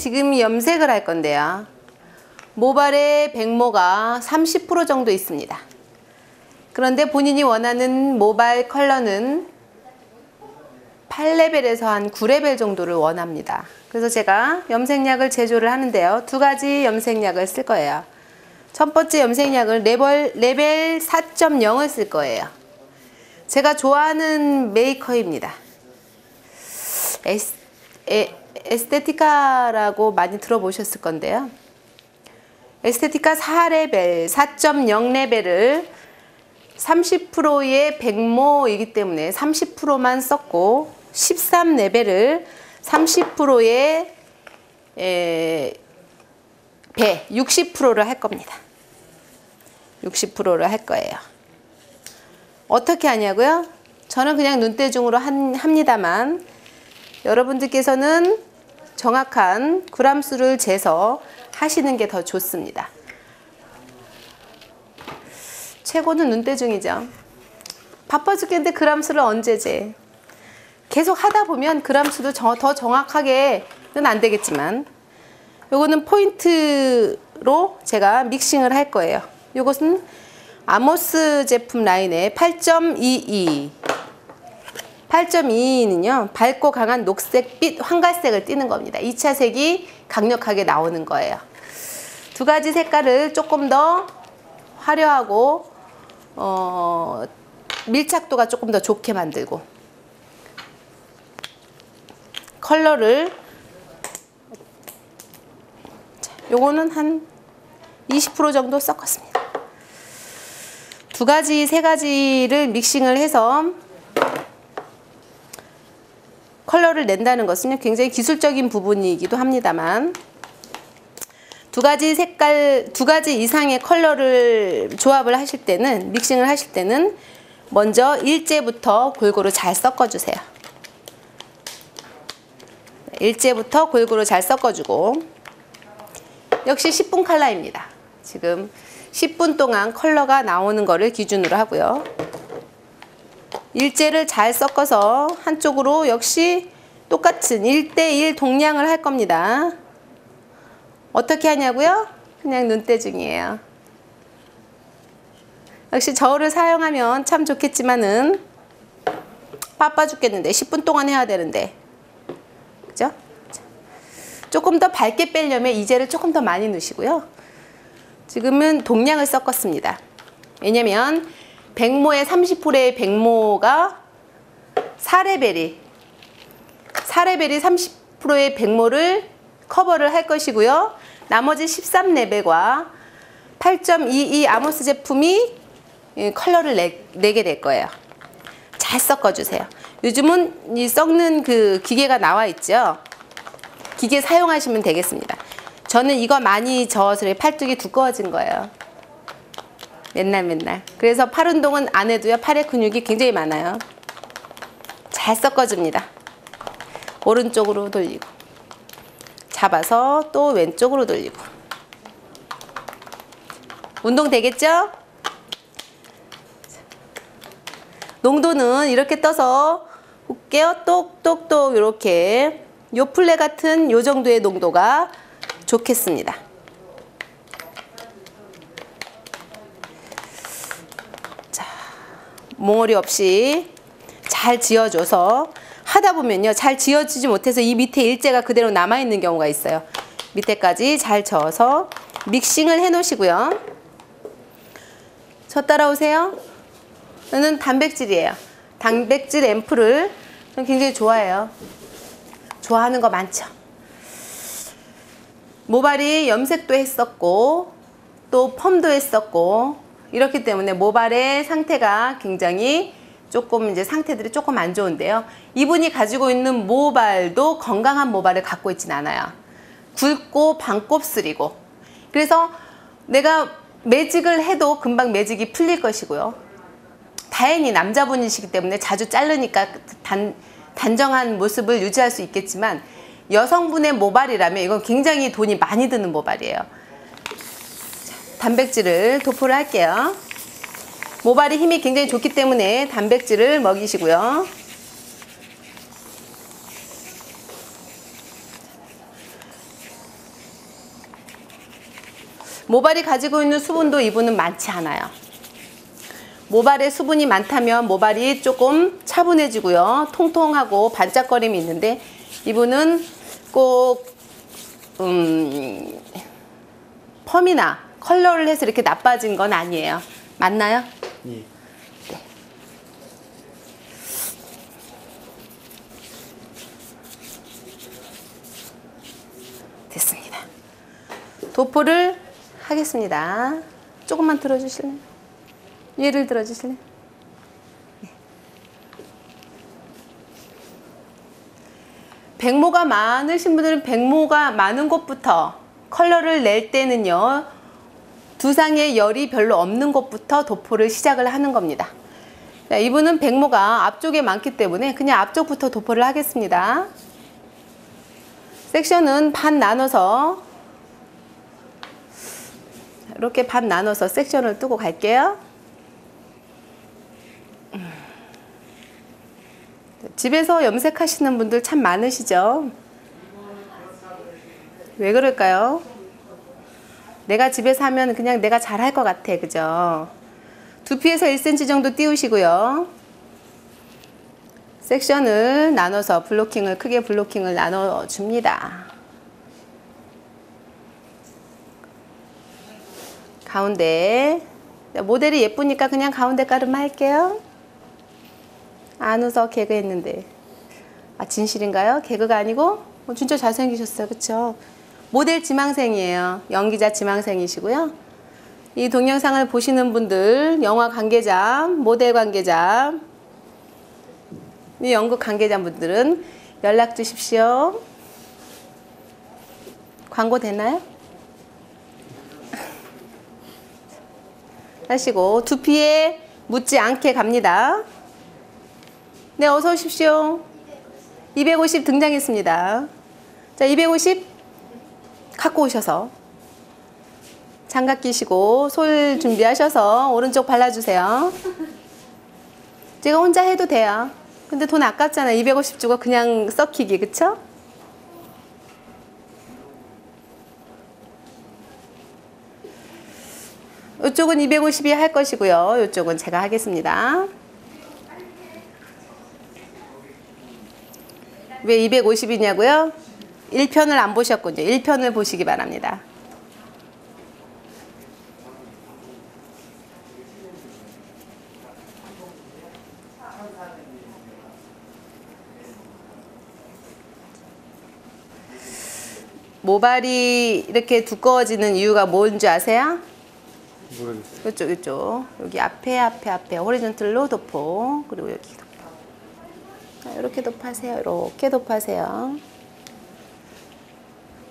지금 염색을 할 건데요. 모발의 백모가 30% 정도 있습니다. 그런데 본인이 원하는 모발 컬러는 8레벨에서 한 9레벨 정도를 원합니다. 그래서 제가 염색약을 제조를 하는데요. 두 가지 염색약을 쓸 거예요. 첫 번째 염색약을 레벨, 레벨 4.0을 쓸 거예요. 제가 좋아하는 메이커입니다. 에스, 에, 에스테티카라고 많이 들어보셨을 건데요. 에스테티카 4레벨, 4.0레벨을 30%의 백모이기 때문에 30%만 썼고 13레벨을 30%의 에, 배 60%를 할 겁니다. 60%를 할 거예요. 어떻게 하냐고요? 저는 그냥 눈대중으로 한, 합니다만 여러분들께서는 정확한 그람수를 재서 하시는 게 더 좋습니다. 최고는 눈대중이죠. 바빠 죽겠는데 그람수를 언제 재? 계속 하다 보면 그람수도 저- 더 정확하게는 안 되겠지만 요거는 포인트로 제가 믹싱을 할 거예요. 요것은 아모스 제품 라인의 8.22 8.22는요 밝고 강한 녹색 빛 황갈색을 띠는 겁니다. 2차 색이 강력하게 나오는 거예요. 두 가지 색깔을 조금 더 화려하고 어, 밀착도가 조금 더 좋게 만들고 컬러를 자, 요거는 한 20% 정도 섞었습니다 두 가지 세 가지를 믹싱을 해서 컬러를 낸다는 것은 굉장히 기술적인 부분이기도 합니다만 두 가지 색깔 두 가지 이상의 컬러를 조합을 하실 때는 믹싱을 하실 때는 먼저 일제부터 골고루 잘 섞어 주세요. 일제부터 골고루 잘 섞어 주고 역시 10분 칼라입니다. 지금 10분 동안 컬러가 나오는 거를 기준으로 하고요. 일제를 잘 섞어서 한쪽으로 역시 똑같은 1대1 동량을 할 겁니다. 어떻게 하냐고요? 그냥 눈대중이에요. 역시 저울을 사용하면 참 좋겠지만은 바빠 죽겠는데 10분 동안 해야 되는데 조금 더 밝게 빼려면 이제를 조금 더 많이 넣으시고요. 지금은 동량을 섞었습니다. 왜냐면 백모의 30%의 백모가 4레벨이 4레벨이 30%의 백모를 커버를 할 것이고요. 나머지 13레벨과 8.22 아모스 제품이 이 컬러를 내, 내게 될 거예요. 잘 섞어주세요. 요즘은 이 섞는 그 기계가 나와 있죠. 기계 사용하시면 되겠습니다. 저는 이거 많이 저어서 팔뚝이 두꺼워진 거예요. 맨날 맨날. 그래서 팔 운동은 안 해도요. 팔의 근육이 굉장히 많아요. 잘 섞어줍니다. 오른쪽으로 돌리고 잡아서 또 왼쪽으로 돌리고 운동 되겠죠? 농도는 이렇게 떠서 볼게요. 똑똑똑 이렇게 요플레 같은 요 정도의 농도가 좋겠습니다. 몽어리 없이 잘 지어줘서 하다 보면요 잘 지어지지 못해서 이 밑에 일제가 그대로 남아있는 경우가 있어요. 밑에까지 잘 저어서 믹싱을 해 놓으시고요. 저 따라오세요. 저는 단백질이에요. 단백질 앰플을 굉장히 좋아해요 좋아하는 거 많죠 모발이 염색도 했었고 또 펌도 했었고 이렇기 때문에 모발의 상태가 굉장히 조금 이제 상태들이 조금 안 좋은데요. 이분이 가지고 있는 모발도 건강한 모발을 갖고 있진 않아요. 굵고 반곱슬이고. 그래서 내가 매직을 해도 금방 매직이 풀릴 것이고요. 다행히 남자분이시기 때문에 자주 자르니까 단, 단정한 모습을 유지할 수 있겠지만 여성분의 모발이라면 이건 굉장히 돈이 많이 드는 모발이에요. 단백질을 도포를 할게요. 모발이 힘이 굉장히 좋기 때문에 단백질을 먹이시고요. 모발이 가지고 있는 수분도 이분은 많지 않아요. 모발에 수분이 많다면 모발이 조금 차분해지고요. 통통하고 반짝거림이 있는데 이분은 꼭 음, 펌이나 컬러를 해서 이렇게 나빠진 건 아니에요. 맞나요? 예. 됐습니다. 도포를 하겠습니다. 조금만 들어주실래요? 얘를 들어 주실래요? 네. 백모가 많으신 분들은 백모가 많은 곳부터 컬러를 낼 때는요. 두상에 열이 별로 없는 곳부터 도포를 시작을 하는 겁니다. 자, 이분은 백모가 앞쪽에 많기 때문에 그냥 앞쪽부터 도포를 하겠습니다. 섹션은 반 나눠서 이렇게 반 나눠서 섹션을 뜨고 갈게요. 집에서 염색하시는 분들 참 많으시죠? 왜 그럴까요? 내가 집에서 하면 그냥 내가 잘 할 것 같아. 그죠? 두피에서 1cm 정도 띄우시고요. 섹션을 나눠서 블로킹을 크게 블로킹을 나눠 줍니다. 가운데 모델이 예쁘니까 그냥 가운데 가르마 할게요. 안 웃어 개그 했는데 아 진실인가요? 개그가 아니고 어, 진짜 잘생기셨어요, 그렇죠? 모델 지망생이에요. 연기자 지망생이시고요. 이 동영상을 보시는 분들 영화 관계자, 모델 관계자, 이 연극 관계자분들은 연락 주십시오. 광고 되나요? 하시고 두피에 묻지 않게 갑니다. 네, 어서 오십시오. 250 등장했습니다. 자, 250 갖고 오셔서 장갑 끼시고 솔 준비하셔서 오른쪽 발라주세요. 제가 혼자 해도 돼요. 근데 돈 아깝잖아요. 250 주고 그냥 썩히기, 그쵸? 이쪽은 250이 할 것이고요. 이쪽은 제가 하겠습니다. 왜 250이냐고요? 1편을 안 보셨군요. 1편을 보시기 바랍니다. 모발이 이렇게 두꺼워지는 이유가 뭔지 아세요? 모르겠어요. 이쪽 이쪽 여기 앞에 앞에 앞에 호리존틀로 도포 그리고 여기 자, 이렇게 도포하세요. 이렇게 도포하세요.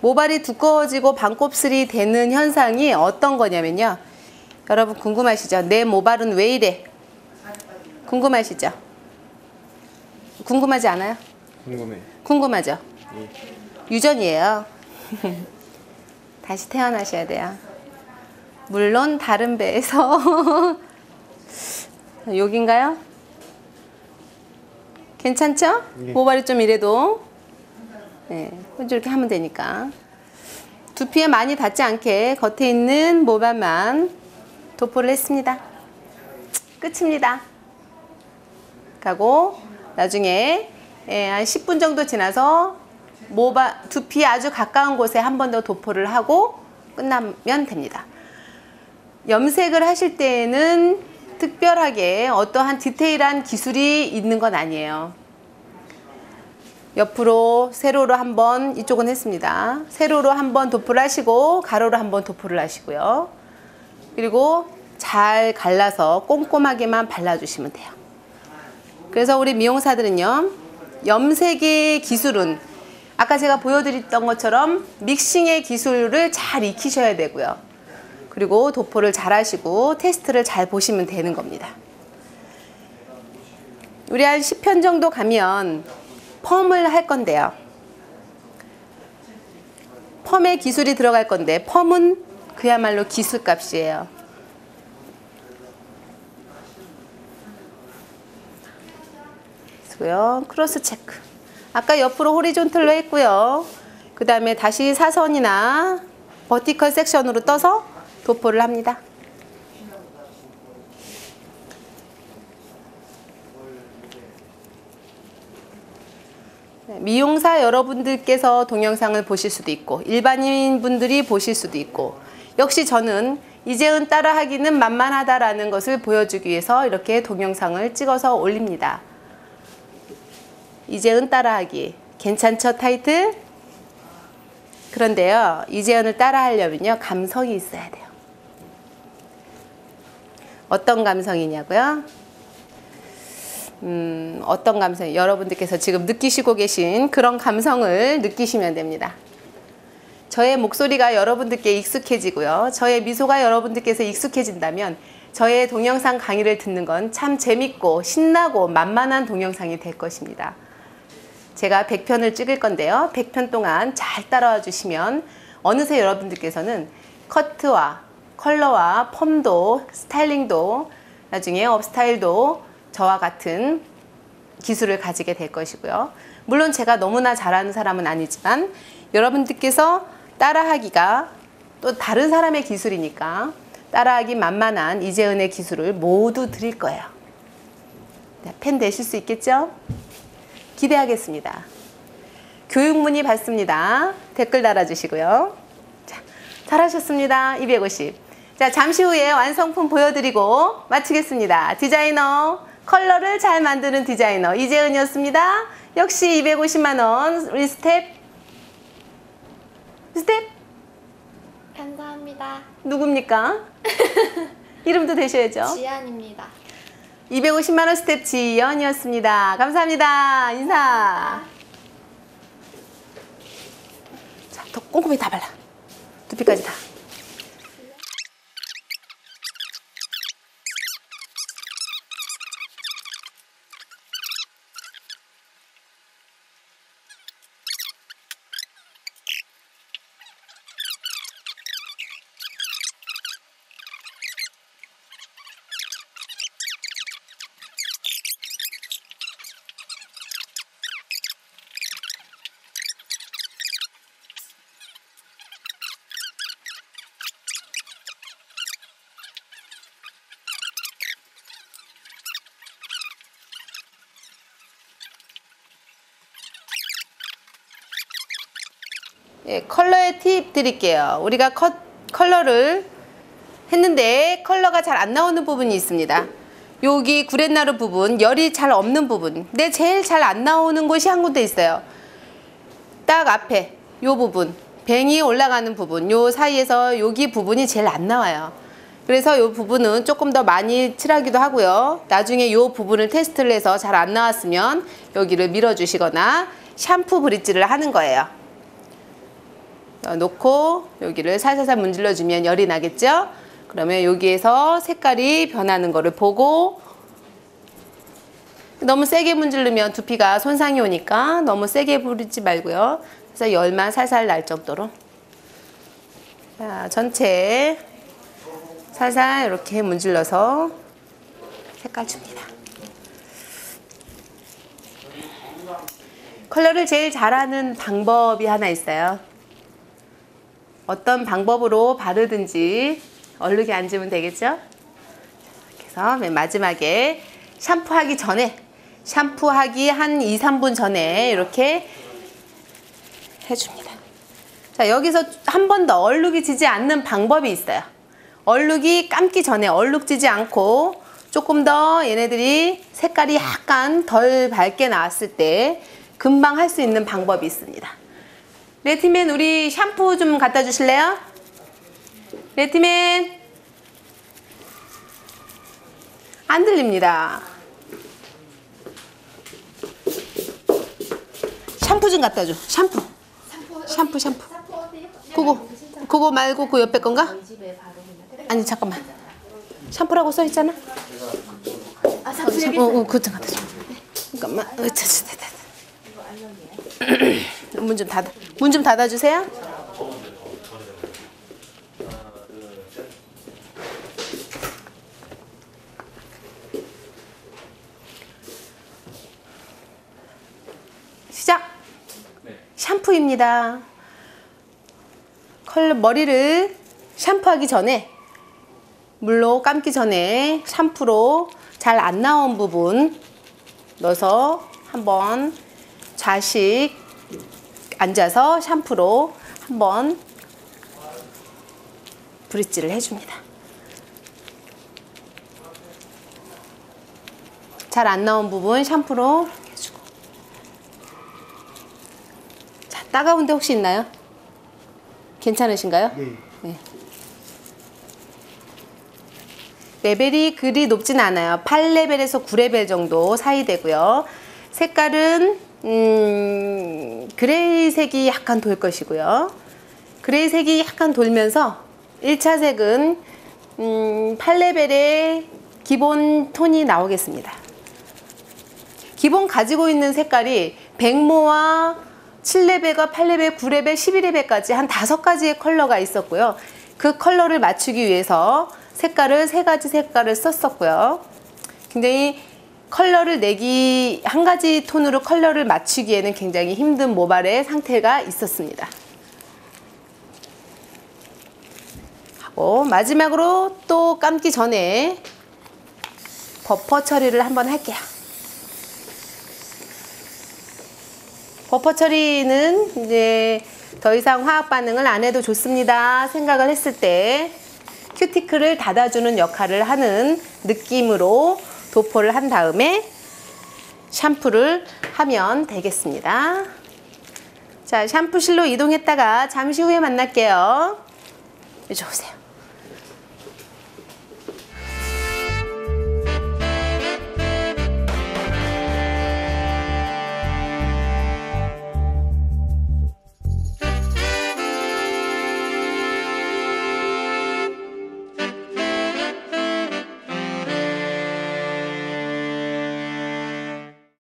모발이 두꺼워지고 반곱슬이 되는 현상이 어떤 거냐면요. 여러분 궁금하시죠? 내 모발은 왜 이래? 궁금하시죠? 궁금하지 않아요? 궁금해. 궁금하죠? 예. 유전이에요. 다시 태어나셔야 돼요. 물론 다른 배에서. 여긴가요? 괜찮죠? 예. 모발이 좀 이래도 네, 이렇게 하면 되니까 두피에 많이 닿지 않게 겉에 있는 모발만 도포를 했습니다. 끝입니다. 가고 나중에 예, 한 10분 정도 지나서 모발 두피에 아주 가까운 곳에 한 번 더 도포를 하고 끝나면 됩니다. 염색을 하실 때에는 특별하게 어떠한 디테일한 기술이 있는 건 아니에요. 옆으로 세로로 한번 이쪽은 했습니다. 세로로 한번 도포를 하시고 가로로 한번 도포를 하시고요. 그리고 잘 갈라서 꼼꼼하게만 발라주시면 돼요. 그래서 우리 미용사들은요, 염색의 기술은 아까 제가 보여드렸던 것처럼 믹싱의 기술을 잘 익히셔야 되고요. 그리고 도포를 잘 하시고 테스트를 잘 보시면 되는 겁니다. 우리 한 10편 정도 가면 펌을 할 건데요. 펌의 기술이 들어갈 건데 펌은 그야말로 기술값이에요. 고요 크로스 체크. 아까 옆으로 호리존틀로 했고요. 그 다음에 다시 사선이나 버티컬 섹션으로 떠서 도포를 합니다. 네, 미용사 여러분들께서 동영상을 보실 수도 있고 일반인 분들이 보실 수도 있고 역시 저는 이재은 따라하기는 만만하다라는 것을 보여주기 위해서 이렇게 동영상을 찍어서 올립니다. 이재은 따라하기 괜찮죠 타이틀? 그런데요 이재은을 따라하려면요 감성이 있어야 돼요. 어떤 감성이냐고요? 음, 어떤 감성, 여러분들께서 지금 느끼시고 계신 그런 감성을 느끼시면 됩니다. 저의 목소리가 여러분들께 익숙해지고요. 저의 미소가 여러분들께서 익숙해진다면 저의 동영상 강의를 듣는 건 참 재밌고 신나고 만만한 동영상이 될 것입니다. 제가 100편을 찍을 건데요. 100편 동안 잘 따라와 주시면 어느새 여러분들께서는 커트와 컬러와 펌도 스타일링도 나중에 업스타일도 저와 같은 기술을 가지게 될 것이고요. 물론 제가 너무나 잘하는 사람은 아니지만 여러분들께서 따라하기가 또 다른 사람의 기술이니까 따라하기 만만한 이재은의 기술을 모두 드릴 거예요. 네, 팬 되실 수 있겠죠? 기대하겠습니다. 교육 문의 받습니다. 댓글 달아주시고요. 자, 잘하셨습니다. 250. 자, 잠시 후에 완성품 보여드리고 마치겠습니다. 디자이너, 컬러를 잘 만드는 디자이너 이재은이었습니다. 역시 250만원 리스텝. 리스텝? 감사합니다. 누굽니까? 이름도 되셔야죠. 지안입니다. 250만원 스텝 지연이었습니다. 감사합니다. 인사. 자, 더 꼼꼼히 다 발라. 두피까지 다. 예, 컬러의 팁 드릴게요. 우리가 컷, 컬러를 했는데 컬러가 잘 안 나오는 부분이 있습니다. 여기 구렛나루 부분, 열이 잘 없는 부분. 근데 제일 잘 안 나오는 곳이 한 군데 있어요. 딱 앞에 요 부분, 뱅이 올라가는 부분, 요 사이에서 여기 부분이 제일 안 나와요. 그래서 요 부분은 조금 더 많이 칠하기도 하고요. 나중에 요 부분을 테스트를 해서 잘 안 나왔으면 여기를 밀어주시거나 샴푸 브릿지를 하는 거예요. 어, 놓고 여기를 살살살 문질러 주면 열이 나겠죠? 그러면 여기에서 색깔이 변하는 거를 보고 너무 세게 문지르면 두피가 손상이 오니까 너무 세게 부리지 말고요. 그래서 열만 살살 날 정도로 자, 전체 살살 이렇게 문질러서 색깔 줍니다. 컬러를 제일 잘하는 방법이 하나 있어요. 어떤 방법으로 바르든지 얼룩이 앉으면 되겠죠? 그래서 맨 마지막에 샴푸하기 전에 샴푸하기 한 2, 3분 전에 이렇게 해줍니다. 자, 여기서 한 번 더 얼룩이 지지 않는 방법이 있어요. 얼룩이 감기 전에 얼룩 지지 않고 조금 더 얘네들이 색깔이 약간 덜 밝게 나왔을 때 금방 할 수 있는 방법이 있습니다. 레티맨 우리 샴푸 좀 갖다 주실래요? 레티맨 안 들립니다. 샴푸 좀 갖다 줘. 샴푸. 샴푸 샴푸. 그거 그거 말고 그 옆에 건가? 아니 잠깐만. 샴푸라고 써 있잖아. 아, 샴푸 여기 어, 어, 그거 좀 갖다 줘. 잠깐만. 어, 자, 자, 자, 자. 문좀 닫아. 문 좀 닫아주세요. 시작. 샴푸입니다. 컬러 머리를 샴푸하기 전에 물로 감기 전에 샴푸로 잘 안 나온 부분 넣어서 한번 좌식 앉아서 샴푸로 한번 브릿지를 해줍니다. 잘 안 나온 부분 샴푸로 해주고 자 따가운데 혹시 있나요? 괜찮으신가요? 네. 레벨이 그리 높진 않아요. 8레벨에서 9레벨 정도 사이 되고요. 색깔은 음, 그레이 색이 약간 돌 것이고요. 그레이 색이 약간 돌면서 1차 색은 음, 8레벨의 기본 톤이 나오겠습니다. 기본 가지고 있는 색깔이 백모와 7레벨과 8레벨, 9레벨, 11레벨까지 한 다섯 가지의 컬러가 있었고요. 그 컬러를 맞추기 위해서 색깔을 세 가지 색깔을 썼었고요. 굉장히 컬러를 내기 한 가지 톤으로 컬러를 맞추기에는 굉장히 힘든 모발의 상태가 있었습니다. 하고 마지막으로 또 감기 전에 버퍼 처리를 한번 할게요. 버퍼 처리는 이제 더 이상 화학 반응을 안 해도 좋습니다 생각을 했을 때 큐티클을 닫아주는 역할을 하는 느낌으로 도포를 한 다음에 샴푸를 하면 되겠습니다. 자, 샴푸실로 이동했다가 잠시 후에 만날게요. 이쪽 오세요.